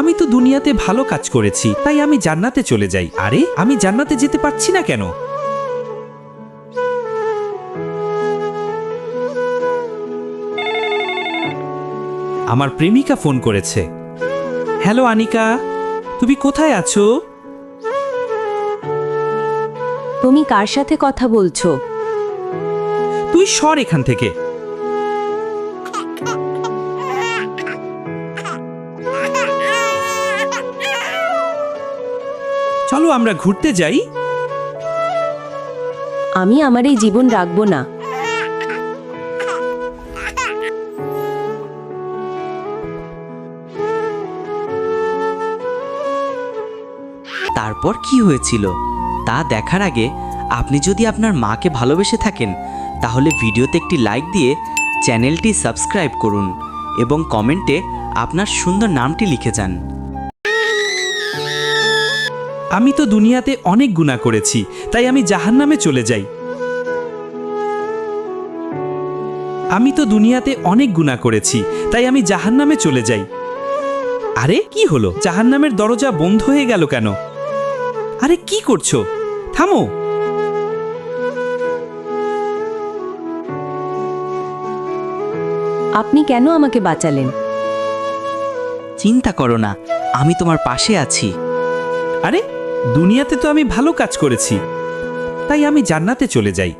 আমি তো দুনিয়াতে ভালো কাজ করেছি তাই আমি জান্নাতে চলে যাই। আরে আমি জান্নাতে যেতে পারছি না কেন? আমার প্রেমিকা ফোন করেছে। হ্যালো আনিকা তুমি কোথায় আছো? তুমি কার সাথে কথা বলছো? তুই সর এখান থেকে। চলো আমরা ঘুরতে যাই। আমি আমার এই জীবন রাখব না। তারপর কি হয়েছিল? তা দেখার আগে আপনি যদি আপনার মাকে ভালোবেসে থাকেন তাহলে ভিডিওতে একটি লাইক দিয়ে চ্যানেলটি সাবস্ক্রাইব করুন এবং কমেন্টে আপনার সুন্দর নামটি লিখে যান। আমি তো দুনিয়াতে অনেক গুণা করেছি তাই আমি জাহান্নামে চলে যাই। আমি তো দুনিয়াতে অনেক গুণা করেছি তাই আমি জাহান্নামে চলে যাই। আরে কি হলো? জাহান্নামের দরজা বন্ধ হয়ে গেল কেন? আরে কি করছ? থামো। আপনি কেন আমাকে বাঁচালেন? চিন্তা করো না আমি তোমার পাশে আছি। আরে দুনিয়াতে তো আমি ভালো কাজ করেছি। তাই আমি জান্নাতে চলে যাই।